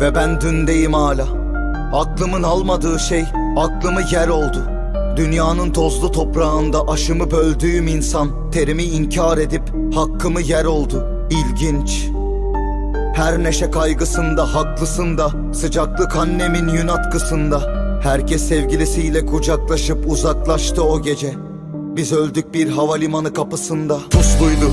Ve ben dündeyim hala. Aklımın almadığı şey aklımı yer oldu. Dünyanın tozlu toprağında aşımı böldüğüm insan Terimi inkar edip hakkımı yer oldu. İlginç. Her neşe kaygısında haklısın da Sıcaklık annemin yün atkısında. Herkes sevgilisiyle kucaklaşıp uzaklaştı o gece. Biz öldük bir havalimanı kapısında. Pusluydu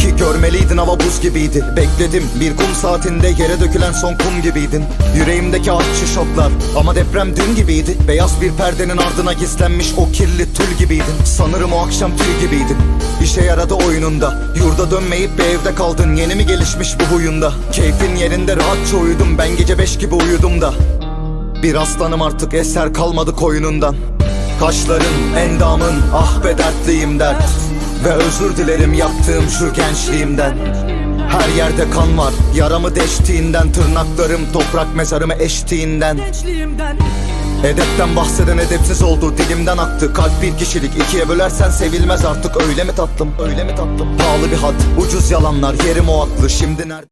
ki görmeliydin hava buz gibiydi. Bekledim bir kum saatinde yere dökülen son kum gibiydin. Yüreğimdeki artçı şoklar ama deprem dün gibiydi. Beyaz bir perdenin ardına gizlenmiş o kirli tül gibiydin. Sanırım o akşam tül gibiydin. İşe yaradı oyununda Yurda dönmeyip bir evde kaldın. Yeni mi gelişmiş bu huyunda? Keyfin yerinde rahatça uyudum. Ben gece beş gibi uyudum da. Bir aslanım artık eser kalmadı koyunundan. Kaşların, endamın, ah be dertliyim dert Ve özür dilerim yaptığım şu gençliğimden. Her yerde kan var, yaramı deştiğinden Tırnaklarım toprak mezarımı eştiğinden. Edepten bahseden edepsiz oldu dilimden aktı. Kalp bir kişilik ikiye bölersen sevilmez artık. Öyle mi tatlım öyle mi tatlım? Pahalı bir hat ucuz yalanlar yerim o aklı. Şimdi nerede